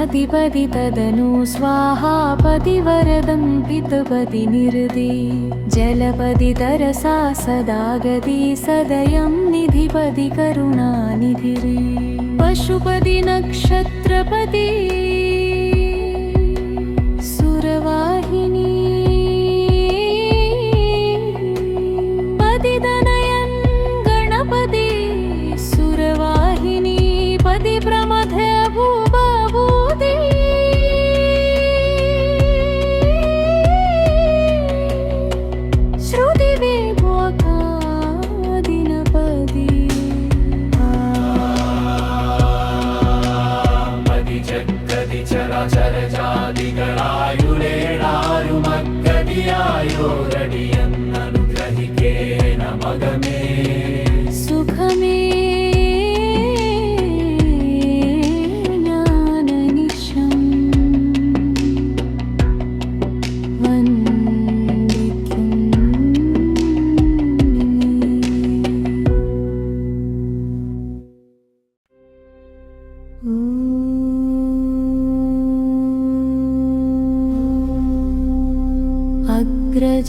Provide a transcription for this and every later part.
अधिपदि तदनु स्वाहापदि वरदं पितुपति निृदि जलपदि तरसा गति सदयं निधिपदि करुणानिधिरे पशुपदि नक्षत्रपदी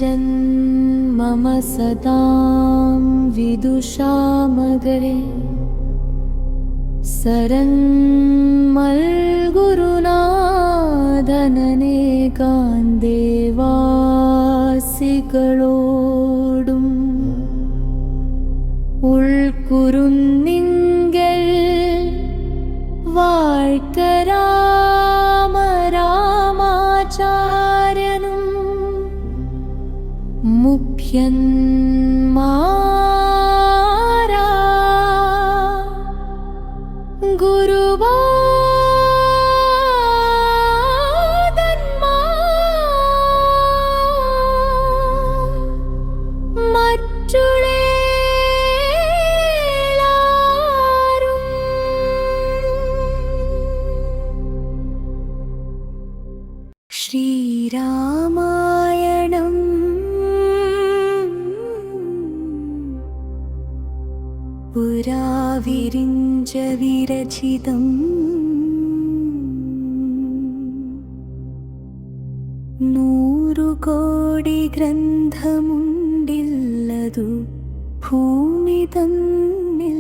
जन्म सदां विदुषामगरे सरं कान्देवासि देवासिकोडु उल्कुरुन्निङ्गल् वार्करा 天。च विरचितम् നൂറുകോടി ഗ്രന്ഥമുണ്ടില്ലതു ഭൂമി തന്നിൽ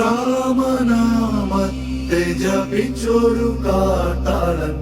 രാമനാമത്തെ ജപിച്ചൊരു കാട്ടാളൻ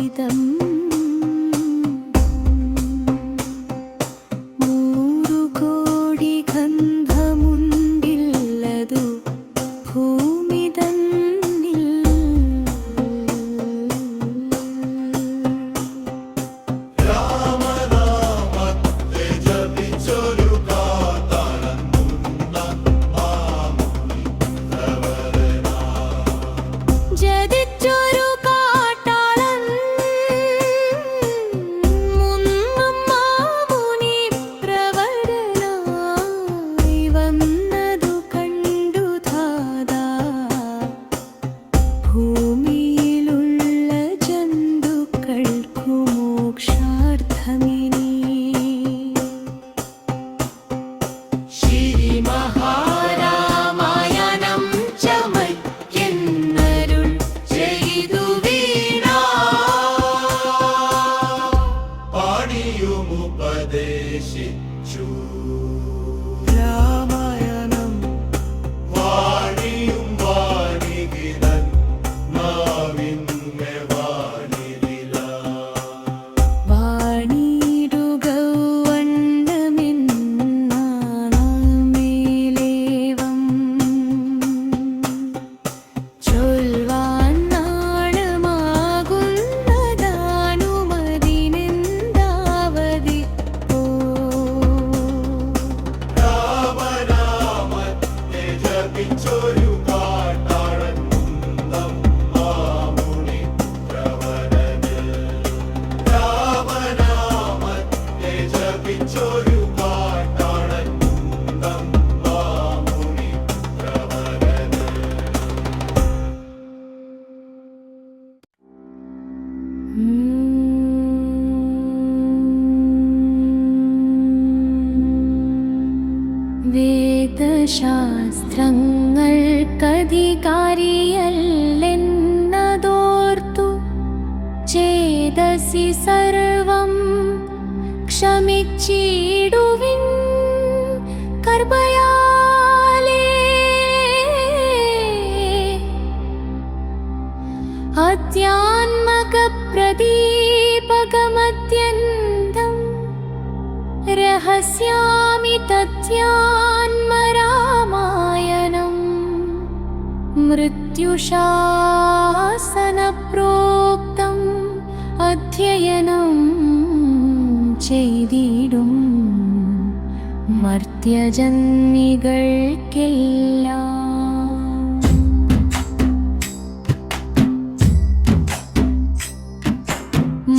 你的。याले अद्यान्मकप्रदीपकमत्यन्तम् रहस्यामि तद्यान्मरामायणम् मृत्युषासनप्रोक्तम् अध्ययनं चेदीडुम् മർത്യജന്മികൾക്കെല്ലാം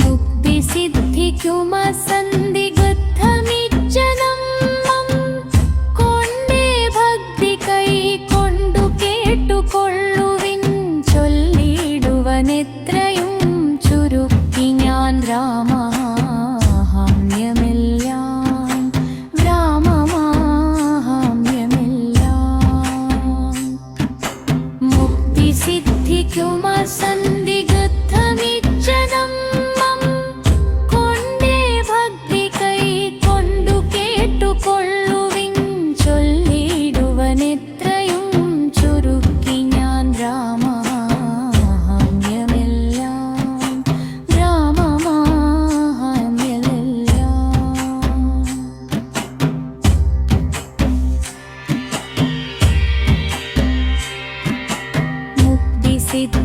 മുക്തി സിദ്ധിക്കുമസ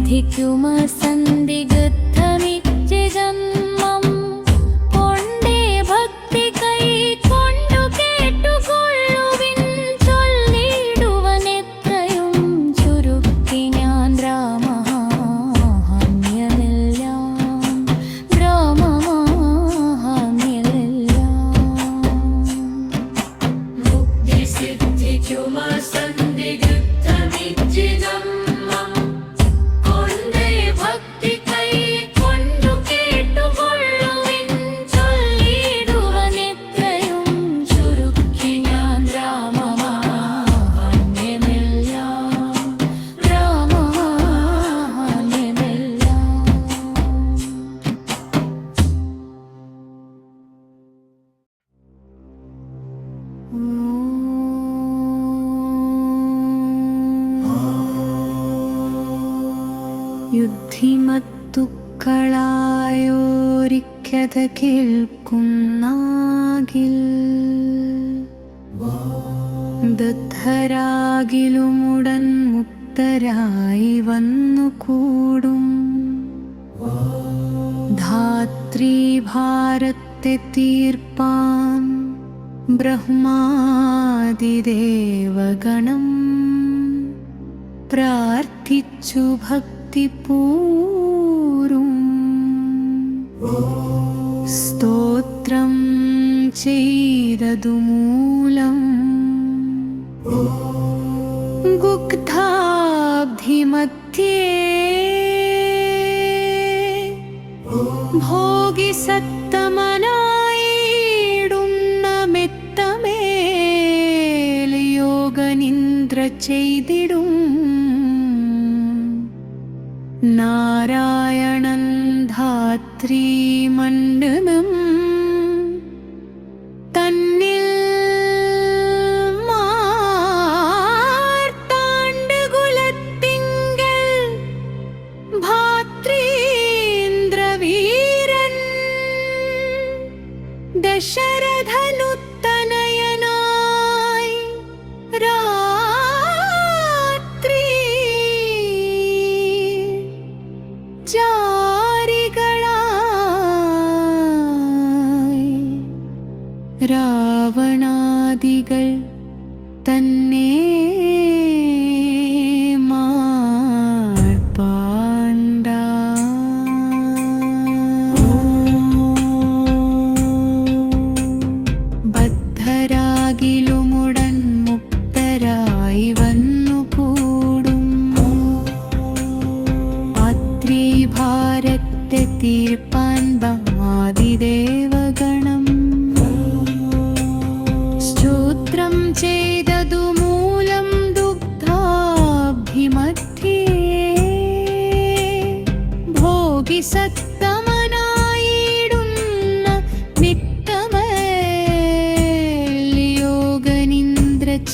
अधिकुमसा യുദ്ധിമത്തുക്കളായോരിക്കഥ കേൾക്കുന്നാകിൽ ദത്തരാകിലുമുടൻ മുക്തരായി വന്നു കൂടും ഭാരത്തെ തീർപ്പാൻ ब्रह्मादिदेवगणम् भक्तिपूरुम् स्तोत्रं चैरदुमूलम् गुग्धाब्धिमध्ये भोगिसप्तमना ചെയ്തിടും നാരായണൻ ധാത്രീ മണ്ഡലം തന്നിൽ മാർത്താണ്ടുകുലത്തിങ്കൽ ഭാത്രീന്ദ്രവീരൻ ദശര രാവണാദികൾ തന്നെ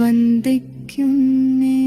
വന്ദിക്കുന്നേ